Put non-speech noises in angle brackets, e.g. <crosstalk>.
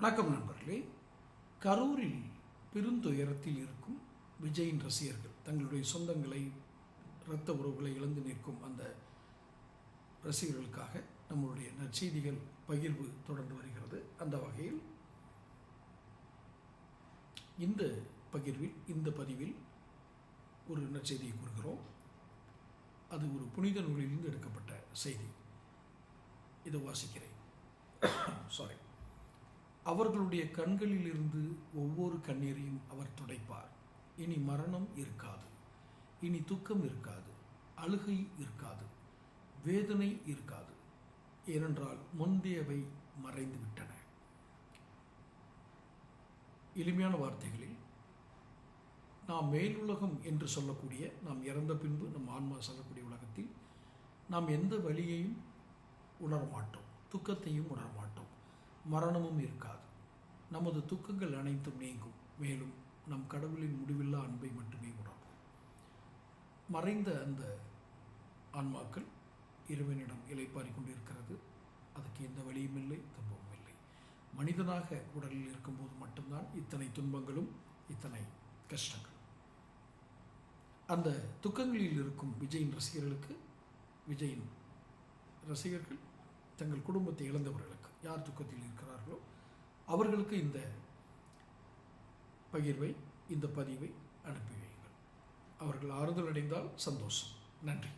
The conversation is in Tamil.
வணக்கம் நண்பர்களே. கரூரில் பெருந்துயரத்தில் இருக்கும் விஜயின் ரசிகர்கள் தங்களுடைய சொந்தங்களை இரத்த உறவுகளை இழந்து நிற்கும் அந்த ரசிகர்களுக்காக நம்மளுடைய நற்செய்திகள் பகிர்வு தொடர்ந்து வருகிறது. அந்த வகையில் இந்த பகிர்வில் இந்த பதிவில் ஒரு நற்செய்தியை கூறுகிறோம். அது ஒரு புனித நூலிலிருந்து எடுக்கப்பட்ட செய்தி. இதை வாசிக்கிறேன். <coughs> சாரி அவர்களுடைய கண்களிலிருந்து ஒவ்வொரு கண்ணீரையும் அவர் துடைப்பார். இனி மரணம் இருக்காது. இனி துக்கம் இருக்காது. அழுகை இருக்காது. வேதனை இருக்காது. ஏனென்றால் முந்தையவை மறைந்து விட்டன எளிமையான வார்த்தைகளில் நாம் மேலுலகம் என்று சொல்லக்கூடிய நாம் இறந்த பின்பு நம் ஆன்மா சொல்லக்கூடிய உலகத்தில் நாம் எந்த வழியையும் உணரமாட்டோம். துக்கத்தையும் உணரமாட்டோம். மரணமும் இருக்காது. நமது துக்கங்கள் அனைத்தும் நீங்கும். மேலும் நம் கடவுளின் முடிவில்லா அன்பை மட்டுமே உணர்வோம். மறைந்த அந்த ஆன்மாக்கள் இறைவனிடம் இலைப்பாரி கொண்டிருக்கிறது. அதுக்கு எந்த வழியும் இல்லை துன்பமும் இல்லை. மனிதனாக உடலில் இருக்கும்போது மட்டும்தான் இத்தனை துன்பங்களும் இத்தனை கஷ்டங்கள் அந்த துக்கங்களில் இருக்கும் விஜயின் ரசிகர்களுக்கு விஜயின் ரசிகர்கள் தங்கள் குடும்பத்தை இழந்தவர்களுக்கு யார் துக்கத்தில் இருக்கிறார்களோ அவர்களுக்கு இந்த பகிர்வை இந்த பதிவை அனுப்பி வையுங்கள். அவர்கள் ஆறுதல் அடைந்தால் சந்தோஷம். நன்றி.